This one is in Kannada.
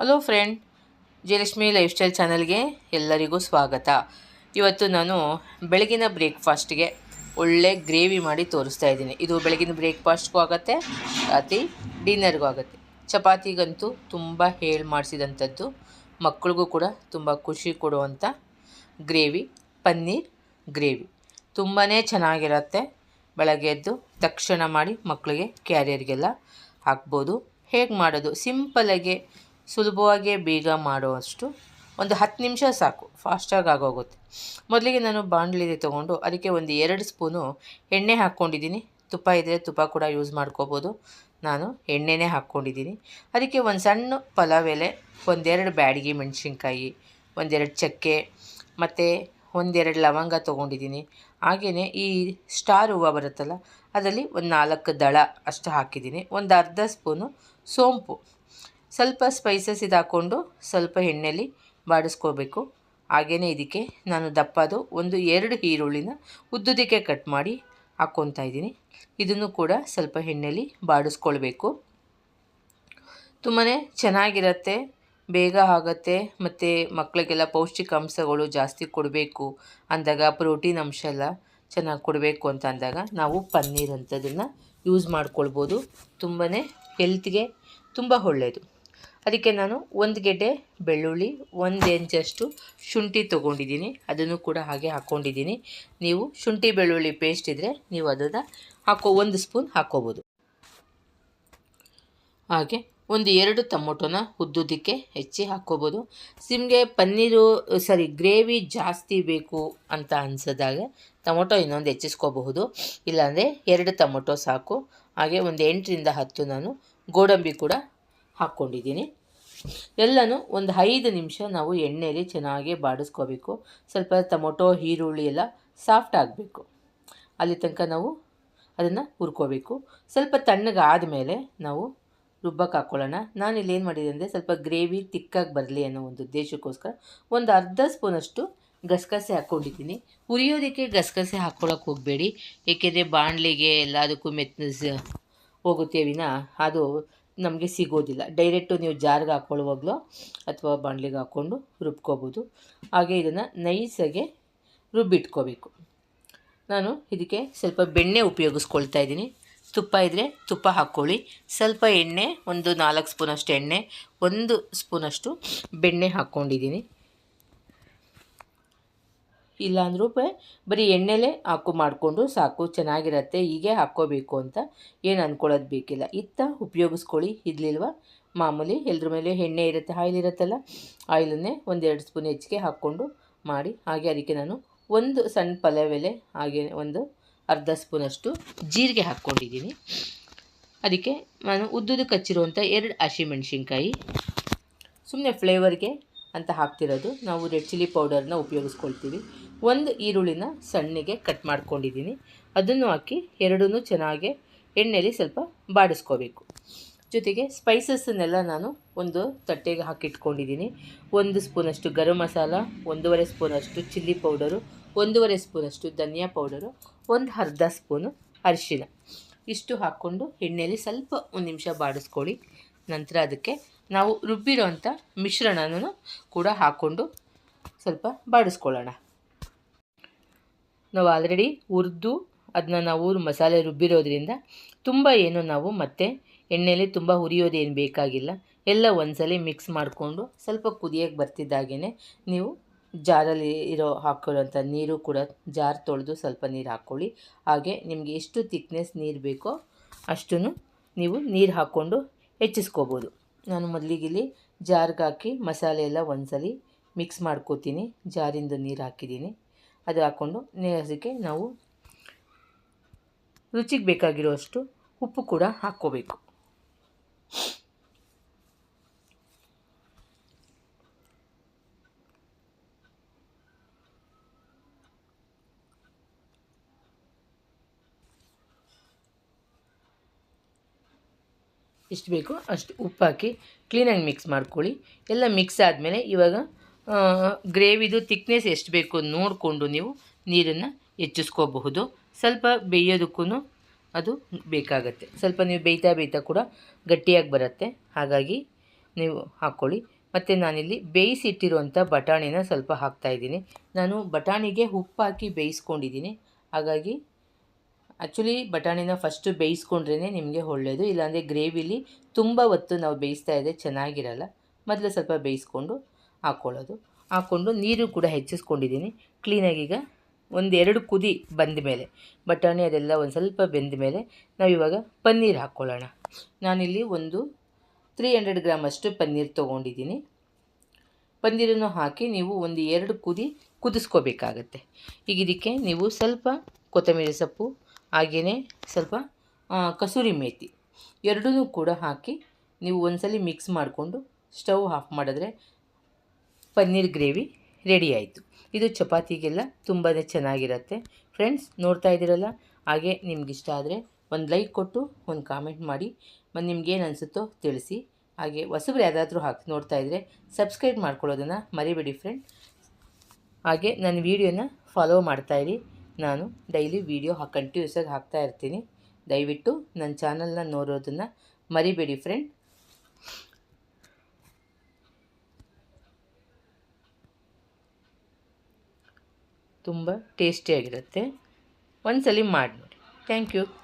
Hello friend Jayalakshmi life style ಚಾನಲ್ಗೆ ಎಲ್ಲರಿಗೂ ಸ್ವಾಗತ. ಇವತ್ತು ನಾನು ಬೆಳಗಿನ ಬ್ರೇಕ್ಫಾಸ್ಟ್ಗೆ ಒಳ್ಳೆ ಗ್ರೇವಿ ಮಾಡಿ ತೋರಿಸ್ತಾ ಇದ್ದೀನಿ. ಇದು ಬೆಳಗಿನ ಬ್ರೇಕ್ಫಾಸ್ಟ್ಗೂ ಆಗುತ್ತೆ, ರಾತ್ರಿ ಡಿನ್ನರ್ಗೂ ಆಗುತ್ತೆ. ಚಪಾತಿಗಂತೂ ತುಂಬ ಹೇಳಿ ಮಾಡಿಸಿದಂಥದ್ದು, ಮಕ್ಕಳಿಗೂ ಕೂಡ ತುಂಬ ಖುಷಿ ಕೊಡುವಂಥ ಗ್ರೇವಿ, ಪನ್ನೀರ್ ಗ್ರೇವಿ. ತುಂಬಾ ಚೆನ್ನಾಗಿರುತ್ತೆ. ಬೆಳಗ್ಗೆ ಎದ್ದು ತಕ್ಷಣ ಮಾಡಿ ಮಕ್ಕಳಿಗೆ ಕ್ಯಾರಿಯರ್ಗೆಲ್ಲ ಹಾಕ್ಬೋದು. ಹೇಗೆ ಮಾಡೋದು? ಸಿಂಪಲಾಗಿ ಸುಲಭವಾಗಿ ಬೇಗ ಮಾಡುವಷ್ಟು ಒಂದು ಹತ್ತು ನಿಮಿಷ ಸಾಕು, ಫಾಸ್ಟಾಗಿ ಆಗೋಗುತ್ತೆ. ಮೊದಲಿಗೆ ನಾನು ಬಾಣಲಿದೆ ತೊಗೊಂಡು ಅದಕ್ಕೆ ಒಂದು ಎರಡು ಸ್ಪೂನು ಎಣ್ಣೆ ಹಾಕ್ಕೊಂಡಿದ್ದೀನಿ. ತುಪ್ಪ ಇದ್ದರೆ ತುಪ್ಪ ಕೂಡ ಯೂಸ್ ಮಾಡ್ಕೋಬೋದು. ನಾನು ಎಣ್ಣೆನೇ ಹಾಕ್ಕೊಂಡಿದ್ದೀನಿ. ಅದಕ್ಕೆ ಒಂದು ಸಣ್ಣ ಪಲಾವ್ ಎಲೆ, ಒಂದೆರಡು ಬ್ಯಾಡಿಗೆ ಮೆಣಸಿನ್ಕಾಯಿ, ಒಂದೆರಡು ಚಕ್ಕೆ, ಮತ್ತು ಒಂದೆರಡು ಲವಂಗ ತೊಗೊಂಡಿದ್ದೀನಿ. ಹಾಗೆಯೇ ಈ ಸ್ಟಾರ್ ಹೂವು ಬರುತ್ತಲ್ಲ, ಅದರಲ್ಲಿ ಒಂದು ನಾಲ್ಕು ದಳ ಅಷ್ಟು ಹಾಕಿದ್ದೀನಿ. ಒಂದು ಅರ್ಧ ಸ್ಪೂನು ಸೋಂಪು. ಸ್ವಲ್ಪ ಸ್ಪೈಸಸ್ ಇದು ಹಾಕ್ಕೊಂಡು ಸ್ವಲ್ಪ ಎಣ್ಣೆಲಿ ಬಾಡಿಸ್ಕೋಬೇಕು ಹಾಗೆಯೇ ಇದಕ್ಕೆ ನಾನು ದಪ್ಪದು ಒಂದು ಎರಡು ಈರುಳ್ಳಿನ ಉದ್ದುದಕ್ಕೆ ಕಟ್ ಮಾಡಿ ಹಾಕ್ಕೊತಾ ಇದ್ದೀನಿ. ಇದನ್ನು ಕೂಡ ಸ್ವಲ್ಪ ಎಣ್ಣೆಲಿ ಬಾಡಿಸ್ಕೊಳ್ಬೇಕು. ತುಂಬಾ ಚೆನ್ನಾಗಿರುತ್ತೆ, ಬೇಗ ಆಗುತ್ತೆ, ಮತ್ತು ಮಕ್ಕಳಿಗೆಲ್ಲ ಪೌಷ್ಟಿಕಾಂಶಗಳು ಜಾಸ್ತಿ ಕೊಡಬೇಕು ಅಂದಾಗ ಪ್ರೋಟೀನ್ ಅಂಶ ಎಲ್ಲ ಚೆನ್ನಾಗಿ ಕೊಡಬೇಕು ಅಂತ ಅಂದಾಗ ನಾವು ಪನ್ನೀರ್ ಅಂಥದ್ದನ್ನು ಯೂಸ್ ಮಾಡ್ಕೊಳ್ಬೋದು. ತುಂಬಾ ಹೆಲ್ತ್ಗೆ ತುಂಬ ಒಳ್ಳೆಯದು ಅದಕ್ಕೆ ನಾನು ಒಂದು ಗೆಡ್ಡೆ ಬೆಳ್ಳುಳ್ಳಿ, ಒಂದು ಎಂಚಷ್ಟು ಶುಂಠಿ ತೊಗೊಂಡಿದ್ದೀನಿ. ಅದನ್ನು ಕೂಡ ಹಾಗೆ ಹಾಕ್ಕೊಂಡಿದ್ದೀನಿ ನೀವು ಶುಂಠಿ, ಬೆಳ್ಳುಳ್ಳಿ ಪೇಸ್ಟ್ ಇದ್ದರೆ ನೀವು ಅದನ್ನು ಹಾಕೋ, ಒಂದು ಸ್ಪೂನ್ ಹಾಕ್ಕೋಬೋದು ಹಾಗೆ ಒಂದು ಎರಡು ಟೊಮೊಟೊನ ಉದ್ದುದಕ್ಕೆ ಹೆಚ್ಚಿ ಹಾಕ್ಕೋಬೋದು ನಿಮಗೆ ಪನ್ನೀರು ಸಾರಿ ಗ್ರೇವಿ ಜಾಸ್ತಿ ಬೇಕು ಅಂತ ಅನಿಸಿದಾಗ ಟೊಮೊಟೊ ಇನ್ನೊಂದು ಹೆಚ್ಚಿಸ್ಕೋಬಹುದು. ಇಲ್ಲಾಂದರೆ ಎರಡು ಟೊಮೊಟೊ ಸಾಕು. ಹಾಗೆ ಒಂದು ಎಂಟರಿಂದ ಹತ್ತು ನಾನು ಗೋಡಂಬಿ ಕೂಡ ಹಾಕ್ಕೊಂಡಿದ್ದೀನಿ. ಎಲ್ಲನೂ ಒಂದು ಐದು ನಿಮಿಷ ನಾವು ಎಣ್ಣೆಯಲ್ಲಿ ಚೆನ್ನಾಗಿ ಬಾಡಿಸ್ಕೋಬೇಕು. ಸ್ವಲ್ಪ ಟೊಮೊಟೊ, ಈರುಳ್ಳಿ ಎಲ್ಲ ಸಾಫ್ಟ್ ಆಗಬೇಕು. ಅಲ್ಲಿ ತನಕ ನಾವು ಅದನ್ನು ಹುರ್ಕೋಬೇಕು. ಸ್ವಲ್ಪ ತಣ್ಣಗಾದ ಮೇಲೆ ನಾವು ರುಬ್ಬಕ್ಕೆ ಹಾಕ್ಕೊಳ್ಳೋಣ ಇಲ್ಲಿ ಏನು ಮಾಡಿದೆ ಅಂದರೆ ಸ್ವಲ್ಪ ಗ್ರೇವಿ ತಿಕ್ಕಾಗಿ ಬರಲಿ ಅನ್ನೋ ಒಂದು ಉದ್ದೇಶಕ್ಕೋಸ್ಕರ ಒಂದು ಅರ್ಧ ಸ್ಪೂನಷ್ಟು ಗಸಗಸೆ ಹಾಕ್ಕೊಂಡಿದ್ದೀನಿ. ಹುರಿಯೋದಕ್ಕೆ ಗಸಗಸೆ ಹಾಕ್ಕೊಳಕ್ಕೆ ಹೋಗಬೇಡಿ. ಏಕೆಂದರೆ ಬಾಣಲಿಗೆ ಎಲ್ಲದಕ್ಕೂ ಮೆತ್ತ ಹೋಗುತ್ತೆ ವಿನ. ಅದು ನಮಗೆ ಸಿಗೋದಿಲ್ಲ. ಡೈರೆಕ್ಟು ನೀವು ಜಾರ್ಗೆ ಹಾಕ್ಕೊಳ್ಳುವಾಗಲೋ ಅಥವಾ ಬಾಂಡ್ಲಿಗೆ ಹಾಕ್ಕೊಂಡು ರುಬ್ಕೋಬೋದು. ಹಾಗೆ ಇದನ್ನು ನೈಸಾಗೆ ರುಬ್ಬಿಟ್ಕೋಬೇಕು. ನಾನು ಇದಕ್ಕೆ ಸ್ವಲ್ಪ ಬೆಣ್ಣೆ ಉಪಯೋಗಿಸ್ಕೊಳ್ತಾ ಇದ್ದೀನಿ. ತುಪ್ಪ ಇದ್ದರೆ ತುಪ್ಪ ಹಾಕ್ಕೊಳ್ಳಿ. ಸ್ವಲ್ಪ ಎಣ್ಣೆ, ಒಂದು ನಾಲ್ಕು ಸ್ಪೂನಷ್ಟು ಎಣ್ಣೆ, ಒಂದು ಸ್ಪೂನಷ್ಟು ಬೆಣ್ಣೆ ಹಾಕ್ಕೊಂಡಿದ್ದೀನಿ. ಇಲ್ಲಾಂದ್ರೂ ಬರೀ ಎಣ್ಣೆಲೇ ಹಾಕು ಮಾಡಿಕೊಂಡು ಸಾಕು, ಚೆನ್ನಾಗಿರತ್ತೆ, ಹೀಗೆ ಹಾಕ್ಕೋಬೇಕು ಅಂತ ಏನು ಅಂದ್ಕೊಳ್ಳೋದು ಬೇಕಿಲ್ಲ. ಇತ್ತ ಉಪಯೋಗಿಸ್ಕೊಳ್ಳಿ, ಇದ್ಲಿಲ್ವ? ಮಾಮೂಲಿ ಎಲ್ಲರ ಮೇಲೆ ಎಣ್ಣೆ ಇರುತ್ತೆ, ಆಯಿಲ್ ಇರುತ್ತಲ್ಲ, ಆಯಿಲನ್ನೇ ಒಂದೆರಡು ಸ್ಪೂನ್ ಹೆಚ್ಚಿಗೆ ಹಾಕ್ಕೊಂಡು ಮಾಡಿ, ಹಾಗೆ ಅದಕ್ಕೆ ನಾನು ಒಂದು ಸಣ್ಣ ಪಲಾವ್ ಹಾಗೆ ಒಂದು ಅರ್ಧ ಸ್ಪೂನಷ್ಟು ಜೀರಿಗೆ ಹಾಕ್ಕೊಂಡಿದ್ದೀನಿ. ಅದಕ್ಕೆ ನಾನು ಉದ್ದುದು ಕಚ್ಚಿರುವಂಥ ಎರಡು ಹಸಿಮೆಣ್ಸಿನ್ಕಾಯಿ. ಸುಮ್ಮನೆ ಫ್ಲೇವರ್ಗೆ ಅಂತ ಹಾಕ್ತಿರೋದು, ನಾವು ರೆಡ್ ಚಿಲ್ಲಿ ಪೌಡರ್ನ ಉಪಯೋಗಿಸ್ಕೊಳ್ತೀವಿ. ಒಂದು ಈರುಳ್ಳಿನ ಸಣ್ಣಗೆ ಕಟ್ ಮಾಡ್ಕೊಂಡಿದ್ದೀನಿ. ಅದನ್ನು ಹಾಕಿ ಎರಡೂ ಚೆನ್ನಾಗಿ ಎಣ್ಣೆಯಲ್ಲಿ ಸ್ವಲ್ಪ ಬಾಡಿಸ್ಕೋಬೇಕು. ಜೊತೆಗೆ ಸ್ಪೈಸಸ್ಸನ್ನೆಲ್ಲ ನಾನು ಒಂದು ತಟ್ಟೆಗೆ ಹಾಕಿಟ್ಕೊಂಡಿದ್ದೀನಿ. ಒಂದು ಸ್ಪೂನಷ್ಟು ಗರಂ ಮಸಾಲ, ಒಂದೂವರೆ ಸ್ಪೂನಷ್ಟು ಚಿಲ್ಲಿ ಪೌಡರು ಒಂದೂವರೆ ಸ್ಪೂನಷ್ಟು ಧನಿಯಾ ಪೌಡರು ಒಂದು ಅರ್ಧ ಸ್ಪೂನು ಅರಿಶಿನ ಇಷ್ಟು ಹಾಕ್ಕೊಂಡು ಎಣ್ಣೆಯಲ್ಲಿ ಸ್ವಲ್ಪ ಒಂದು ನಿಮಿಷ ಬಾಡಿಸ್ಕೊಳ್ಳಿ. ನಂತರ ಅದಕ್ಕೆ ನಾವು ರುಬ್ಬಿರೋಂಥ ಮಿಶ್ರಣನೂ ಕೂಡ ಹಾಕ್ಕೊಂಡು ಸ್ವಲ್ಪ ಬಾಡಿಸ್ಕೊಳ್ಳೋಣ. ನಾವು ಆಲ್ರೆಡಿ ಹುರಿದು ಅದನ್ನ ನಾವು ಮಸಾಲೆ ರುಬ್ಬಿರೋದ್ರಿಂದ ತುಂಬ ಏನು ನಾವು ಮತ್ತೆ ಎಣ್ಣೆಯಲ್ಲಿ ತುಂಬ ಹುರಿಯೋದೇನು ಬೇಕಾಗಿಲ್ಲ. ಎಲ್ಲ ಒಂದ್ಸಲಿ ಮಿಕ್ಸ್ ಮಾಡಿಕೊಂಡು ಸ್ವಲ್ಪ ಕುದಿಯೋಕ್ಕೆ ಬರ್ತಿದ್ದಾಗೇ ನೀವು ಜಾರಲ್ಲಿ ಇರೋ ಹಾಕ್ಕೊಳ್ಳೋಂಥ ನೀರು ಕೂಡ ಜಾರ್ ತೊಳೆದು ಸ್ವಲ್ಪ ನೀರು ಹಾಕ್ಕೊಳ್ಳಿ. ಹಾಗೆ ನಿಮಗೆ ಎಷ್ಟು ತಿಕ್ನೆಸ್ ನೀರು ಬೇಕೋ ಅಷ್ಟು ನೀವು ನೀರು ಹಾಕ್ಕೊಂಡು ಹೆಚ್ಚಿಸ್ಕೋಬೋದು. ನಾನು ಮೊದಲಿಗಿಲ್ಲಿ ಜಾರ್ಗೆ ಹಾಕಿ ಮಸಾಲೆ ಎಲ್ಲ ಒಂದ್ಸಲಿ ಮಿಕ್ಸ್ ಮಾಡ್ಕೋತೀನಿ. ಜಾರಿಂದ ನೀರು ಹಾಕಿದ್ದೀನಿ. ಅದು ಹಾಕ್ಕೊಂಡು ಅದಕ್ಕೆ ನಾವು ರುಚಿಗೆ ಬೇಕಾಗಿರೋಷ್ಟು ಉಪ್ಪು ಕೂಡ ಹಾಕ್ಕೋಬೇಕು. ಎಷ್ಟು ಬೇಕು. ಅಷ್ಟು ಉಪ್ಪು ಹಾಕಿ ಕ್ಲೀನಾಗಿ ಮಿಕ್ಸ್ ಮಾಡ್ಕೊಳ್ಳಿ. ಎಲ್ಲ ಮಿಕ್ಸ್ ಆದಮೇಲೆ ಇವಾಗ ಗ್ರೇವಿದು ತಿಕ್ನೆಸ್ ಎಷ್ಟು ಬೇಕು ನೋಡಿಕೊಂಡು ನೀವು ನೀರನ್ನು ಹೆಚ್ಚಿಸ್ಕೋಬಹುದು. ಸ್ವಲ್ಪ ಬೇಯೋದಕ್ಕೂ ಅದು ಬೇಕಾಗತ್ತೆ. ಸ್ವಲ್ಪ ನೀವು ಬೇಯ್ತಾ ಬೇಯ್ತಾ ಕೂಡ ಗಟ್ಟಿಯಾಗಿ ಬರುತ್ತೆ. ಹಾಗಾಗಿ ನೀವು ಹಾಕ್ಕೊಳ್ಳಿ. ಮತ್ತು ನಾನಿಲ್ಲಿ ಬೇಯಿಸಿಟ್ಟಿರುವಂಥ ಬಟಾಣಿನ ಸ್ವಲ್ಪ ಹಾಕ್ತಾಯಿದ್ದೀನಿ ನಾನು ಬಟಾಣಿಗೆ ಉಪ್ಪು ಹಾಕಿ ಬೇಯಿಸ್ಕೊಂಡಿದ್ದೀನಿ. ಹಾಗಾಗಿ ಆ್ಯಕ್ಚುಲಿ ಬಟಾಣಿನ ಫಸ್ಟು ಬೇಯಿಸ್ಕೊಂಡ್ರೇ ನಿಮಗೆ ಒಳ್ಳೆಯದು ಇಲ್ಲಾಂದರೆ ಗ್ರೇವಿಲಿ ತುಂಬ ಹೊತ್ತು ನಾವು ಬೇಯಿಸ್ತಾ ಇದ್ದರೆ ಚೆನ್ನಾಗಿರಲ್ಲ. ಮೊದಲು ಸ್ವಲ್ಪ ಬೇಯಿಸ್ಕೊಂಡು ಹಾಕ್ಕೊಳ್ಳೋದು ಹಾಕ್ಕೊಂಡು ನೀರು ಕೂಡ ಹೆಚ್ಚಿಸ್ಕೊಂಡಿದ್ದೀನಿ. ಕ್ಲೀನಾಗಿ ಈಗ ಒಂದೆರಡು ಕುದಿ ಬಂದ ಮೇಲೆ ಬಟಾಣಿ ಅದೆಲ್ಲ ಒಂದು ಸ್ವಲ್ಪ ಬೆಂದ ಮೇಲೆ ನಾವಿವಾಗ ಪನ್ನೀರ್ ಹಾಕ್ಕೊಳ್ಳೋಣ. ನಾನಿಲ್ಲಿ ಒಂದು ತ್ರೀ ಹಂಡ್ರೆಡ್ ಗ್ರಾಮ್ ಅಷ್ಟು ಪನ್ನೀರ್ ತೊಗೊಂಡಿದ್ದೀನಿ. ಪನ್ನೀರನ್ನು ಹಾಕಿ ನೀವು ಒಂದು ಎರಡು ಕುದಿ ಕುದಿಸ್ಕೋಬೇಕಾಗತ್ತೆ. ಈಗ ಇದಕ್ಕೆ ನೀವು ಸ್ವಲ್ಪ ಕೊತ್ತಂಬರಿ ಸೊಪ್ಪು ಹಾಗೆಯೇ ಸ್ವಲ್ಪ ಕಸೂರಿ ಮೇಥಿ ಎರಡೂ ಕೂಡ ಹಾಕಿ ನೀವು ಒಂದ್ಸಲಿ ಮಿಕ್ಸ್ ಮಾಡಿಕೊಂಡು ಸ್ಟವ್ ಆಫ್ ಮಾಡಿದ್ರೆ ಪನ್ನೀರ್ ಗ್ರೇವಿ ರೆಡಿ ಆಯಿತು. ಇದು ಚಪಾತಿಗೆಲ್ಲ ತುಂಬಾ ಚೆನ್ನಾಗಿರುತ್ತೆ. ಫ್ರೆಂಡ್ಸ್ ನೋಡ್ತಾ ಇದ್ದೀರಲ್ಲ? ಹಾಗೆ ನಿಮ್ಗಿಷ್ಟ ಆದರೆ ಒಂದು ಲೈಕ್ ಕೊಟ್ಟು, ಒಂದು ಕಾಮೆಂಟ್ ಮಾಡಿ. ಮತ್ತು ನಿಮ್ಗೇನು ಅನಿಸುತ್ತೋ ತಿಳಿಸಿ. ಹಾಗೆ ಹೊಸಬ್ರು ಯಾವುದಾದ್ರೂ ಹಾಕಿ ನೋಡ್ತಾ ಇದ್ದರೆ ಸಬ್ಸ್ಕ್ರೈಬ್ ಮಾಡ್ಕೊಳ್ಳೋದನ್ನು ಮರಿಬೇಡಿ ಫ್ರೆಂಡ್ ಹಾಗೆ ನನ್ನ ವೀಡಿಯೋನ ಫಾಲೋ ಮಾಡ್ತಾಯಿರಿ ನಾನು ಡೈಲಿ ವೀಡಿಯೋ ಕಂಟಿನ್ಯೂಸ್ ಆಗಿ ಹಾಕ್ತಾ ಇರ್ತೀನಿ. ದಯವಿಟ್ಟು ನನ್ನ ಚಾನಲ್ನ ನೋಡೋದನ್ನು ಮರಿಬೇಡಿ ಫ್ರೆಂಡ್ ತುಂಬ ಟೇಸ್ಟಿಯಾಗಿರುತ್ತೆ. ಒಂದ್ಸಲಿ ಮಾಡಿ ನೋಡಿ ಥ್ಯಾಂಕ್ ಯು.